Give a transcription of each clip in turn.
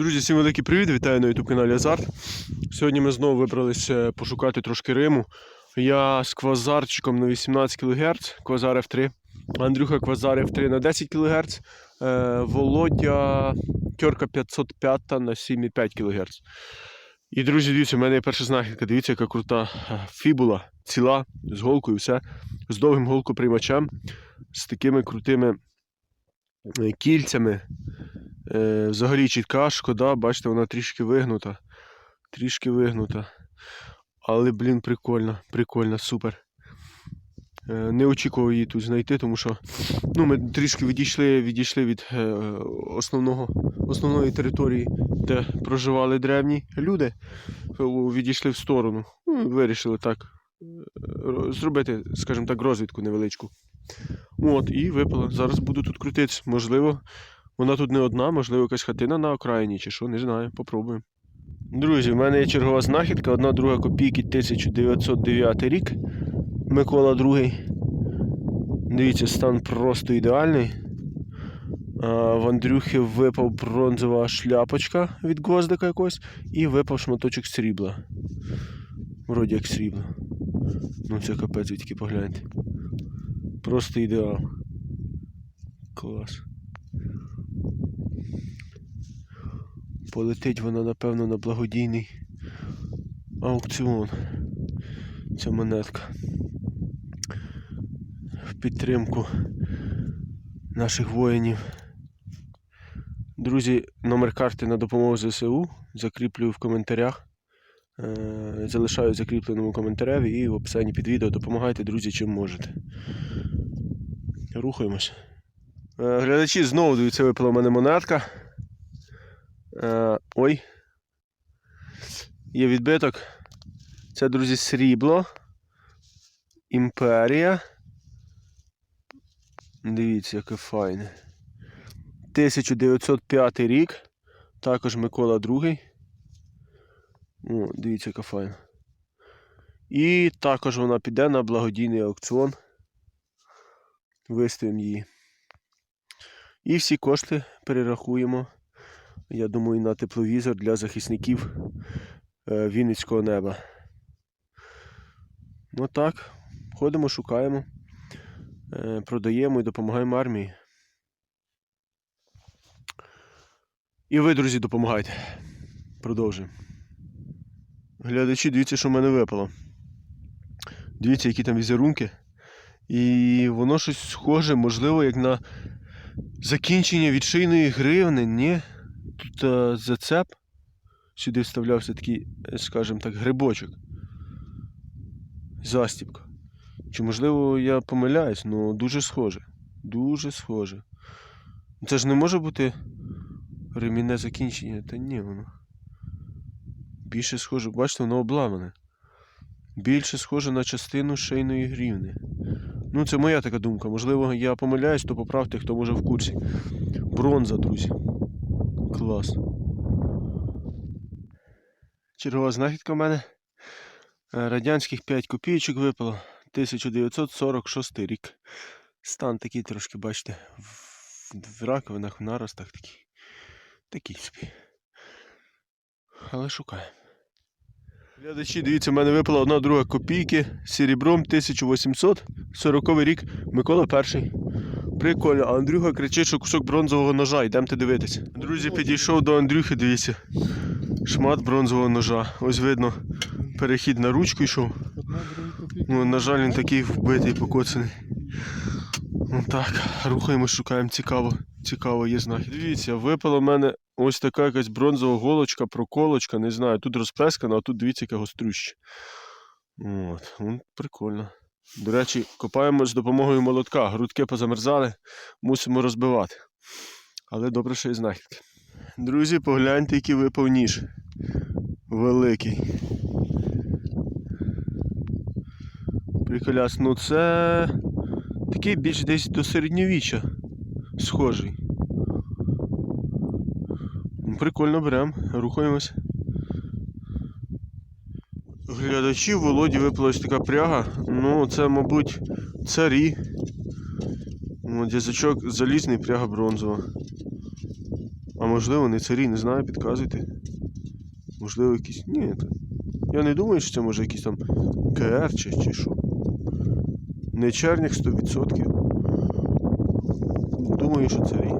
Друзі, всім великий привіт! Вітаю на YouTube каналі Азарт. Сьогодні ми знову вибралися пошукати трошки Риму. Я з квазарчиком на 18 кГц, квазар F3. Андрюха квазар F3 на 10 кГц. Е, Володя Тьорка 505 на 7,5 кГц. І, друзі, дивіться, в мене є перша знахідка. Дивіться, яка крута е, фібула, ціла, з голкою, все, з довгим голкоприймачем, з такими крутими е, кільцями. Е, взагалі чітка, шкода, бачите, вона трішки вигнута. Трішки вигнута. Але, блін, прикольно, прикольно, супер. Е, не очікував її тут знайти, тому що ну, ми трішки відійшли, відійшли від е, основного, основної території, де проживали древні люди. Е, Відійшли в сторону. Ну, вирішили так зробити, скажімо так, розвідку невеличку. От, і випала. Зараз буду тут крутитися. Можливо, вона тут не одна, можливо, якась хатина на окраїні чи що, не знаю, попробуємо. Друзі, в мене є чергова знахідка, одна друга копійки 1909 рік. Микола II. Дивіться, стан просто ідеальний. В Андрюхи випав бронзова шляпочка від гвоздика якось і випав шматочок срібла. Вроді як срібло. Ну це капець, тільки погляньте. Просто ідеал. Клас. Полетить вона, напевно, на благодійний аукціон. Ця монетка. В підтримку наших воїнів. Друзі, номер карти на допомогу ЗСУ закріплюю в коментарях. Е, Залишаю в закріпленому коментареві і в описанні під відео. Допомагайте, друзі, чим можете. Рухаємось. Е, Глядачі знову дивіться, випала в мене монетка. Е, ой. Є відбиток. Це, друзі, срібло. Імперія. Дивіться, яке файне. 1905 рік. Також Микола II. О, дивіться, яка файна. І також вона піде на благодійний аукціон. Виставимо її. І всі кошти перерахуємо. Я думаю, на тепловізор для захисників е, Вінницького неба. Ну так, ходимо, шукаємо, е, продаємо і допомагаємо армії. І ви, друзі, допомагайте. Продовжуємо. Глядачі, дивіться, що в мене випало. Дивіться, які там візерунки. І воно щось схоже, можливо, як на закінчення відшийної гривни, ні? Тут е, зацеп. Сюди вставлявся такий, е, скажімо так, грибочок. Застібка. Чи можливо я помиляюсь, ну дуже схоже. Дуже схоже. Це ж не може бути ремінне закінчення, та ні, воно. Більше схоже, бачите, воно обламане. Більше схоже на частину шийної грівни. Ну, це моя така думка. Можливо, я помиляюсь, то поправте, хто може в курсі. Бронза, друзі. Клас. Чергова знахідка в мене. Е, Радянських 5 копійочок випало. 1946 рік. Стан такий трошки, бачите, в, раковинах, в наростах такий. Такий собі. Але шукаємо. Глядачі, дивіться, в мене випала одна друга копійки серебром 1840 рік. Микола перший. Прикольно, а Андрюха кричить, що кусок бронзового ножа. Йдемте дивитися. Друзі, підійшов до Андрюхи, дивіться. Шмат бронзового ножа. Ось видно, перехід на ручку йшов. Ну, на жаль, він такий вбитий, покоцаний. Ну так, рухаємось, шукаємо цікаво. Цікаво, є знахід. Дивіться, випала в мене ось така якась бронзова голочка, проколочка, не знаю. Тут розплескана, а тут дивіться, яке гострюще. От, ну, прикольно. До речі, копаємо з допомогою молотка. Грудки позамерзали, мусимо розбивати. Але добре, що є знахідки. Друзі, погляньте, який випав ніж. Великий. Приколяс, ну це такий більш десь до середньовіччя схожий. Прикольно беремо, рухаємось. Глядачі в Володі випала така пряга. Ну, це, мабуть, царі. От, язичок залізний, пряга бронзова. А можливо, не царі, не знаю, підказуйте. Можливо, якісь. Ні, то... я не думаю, що це може якийсь там КР чи, чи що. Не чернях 100%. Думаю, що царі.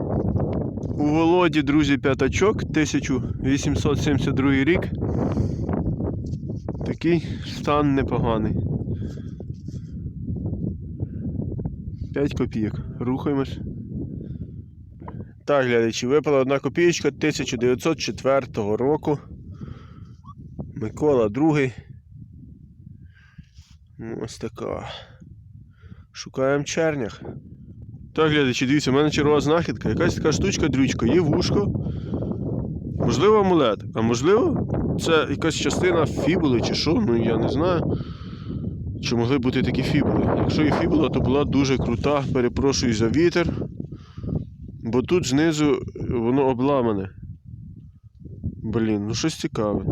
У Володі, друзі, п'ятачок, 1872 рік. Такий стан непоганий. 5 копійок. Рухаємось. Так, глядачі, випала одна копієчка 1904 року. Микола II. Ну, Ось така. Шукаємо чернях. Так, глядачі, дивіться, у мене чергова знахідка. Якась така штучка дрючка, є вушко. Можливо, амулет. А можливо, це якась частина фібули чи що, ну я не знаю. Чи могли бути такі фібули. Якщо і фібула, то була дуже крута, перепрошую за вітер. Бо тут знизу воно обламане. Блін, ну щось цікаве.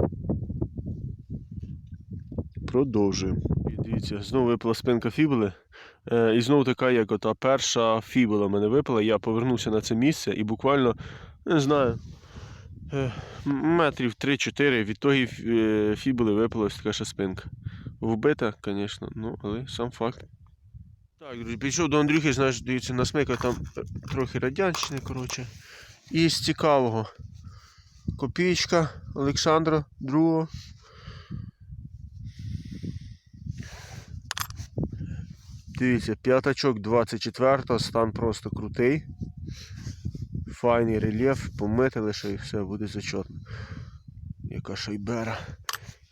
Продовжуємо. І дивіться, знову випала спинка фібули. Е, і знову така, як ота перша фібула мене випала. Я повернувся на це місце і буквально, не знаю, метрів 3-4 від тої е, фібули випала така ще спинка. Вбита, звісно, ну, але сам факт. Так, друзі, пішов до Андрюхи, знаєш, дивіться, насмикав там е, трохи радянщини, коротше. І з цікавого. Копійка Олександра II. Дивіться, п'ятачок 24-го, стан просто крутий. Файний рельєф, помити лише і все буде зачетно. Яка шайбера.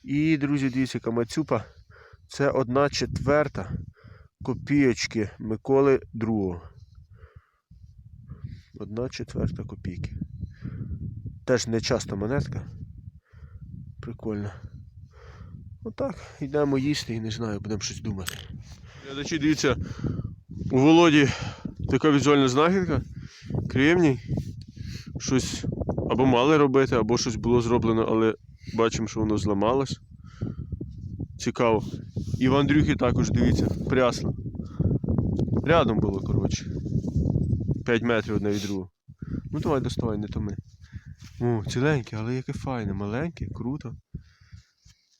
І, друзі, дивіться, камацюпа. Це одна четверта копійочки Миколи II. Одна четверта копійки. Теж не часто монетка. Прикольно. Отак, йдемо їсти і не знаю, будемо щось думати. Глядачі, дивіться, у Володі така візуальна знахідка. Кремній. Щось або мали робити, або щось було зроблено, але бачимо, що воно зламалось. Цікаво. І в Андрюхи також дивіться, прясло. Рядом було, коротше. 5 метрів одне від другого. Ну давай доставай, не томи. О, ціленьке, але яке файне, маленьке, круто.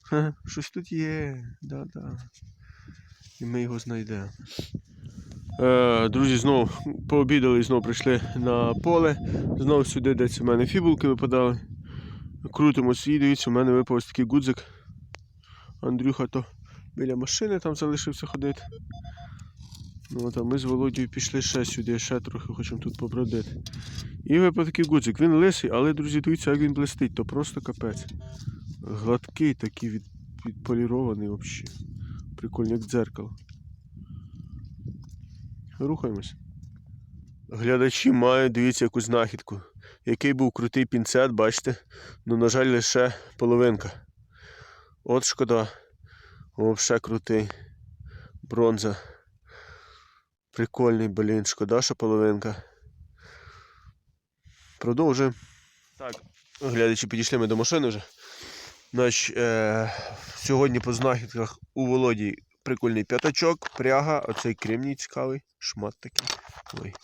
Ха, щось тут є. Да-да. І ми його знайдемо. Е, друзі, знову пообідали і знову прийшли на поле. Знову сюди десь у мене фібулки випадали. Крутимось і дивіться, у мене випав ось такий гудзик. Андрюха то біля машини там залишився ходити. Ну, а ми з Володією пішли ще сюди, ще трохи хочемо тут побродити. І випав такий гудзик. Він лисий, але, друзі, дивіться, як він блистить, то просто капець. Гладкий, такий від, відполірований взагалі. Прикольно, як дзеркало. Рухаємось. Глядачі мають, дивіться, якусь знахідку. Який був крутий пінцет, бачите? Ну, на жаль, лише половинка. От шкода. Взагалі крутий. Бронза. Прикольний, блін, шкода, що половинка. Продовжуємо. Так, глядачі, підійшли ми до машини вже. Значить, е, сьогодні по знахідках у Володі прикольний п'ятачок, пряга, оцей кремній цікавий, шмат такий. Ой.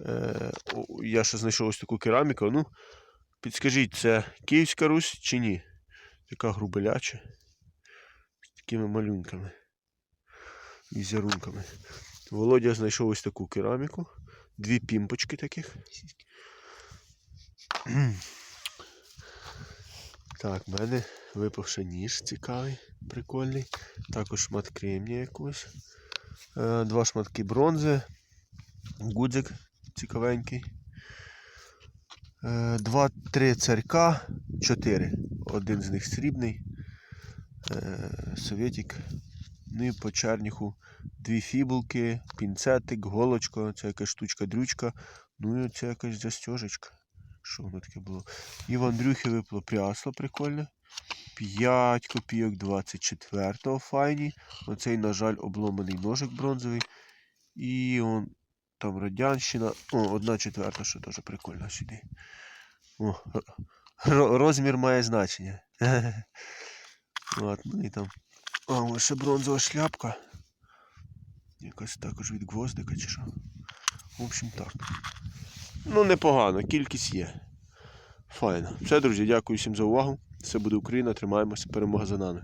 Е, о, я ще знайшов ось таку кераміку. Ну, підскажіть, це Київська Русь чи ні? Така грубеляча. З такими малюнками. Візерунками. Володя знайшов ось таку кераміку. Дві пімпочки таких. Так, в мене випав ще ніж цікавий, прикольний. Також шмат кремнія якогось. Е, Два шматки бронзи. Гудзик цікавенький. Е, Два-три царька, чотири. Один з них срібний. Е, Совєтік. Ну і по черніху дві фібулки, пінцетик, голочка, це якась штучка-дрючка. Ну і це якась застежечка. Що воно таке було? І в Андрюхи випало прясло прикольне. 5 копійок 24-го файні. Оцей, на жаль, обломаний ножик бронзовий. І он там радянщина. О, одна четверта, що теж прикольно сюди. О, розмір має значення. От, ну і там. А, ось ще бронзова шляпка. Якась також від гвоздика чи що. В общем так. Ну, непогано, кількість є. Файно. Все, друзі, дякую всім за увагу. Все буде Україна, тримаємося, перемога за нами.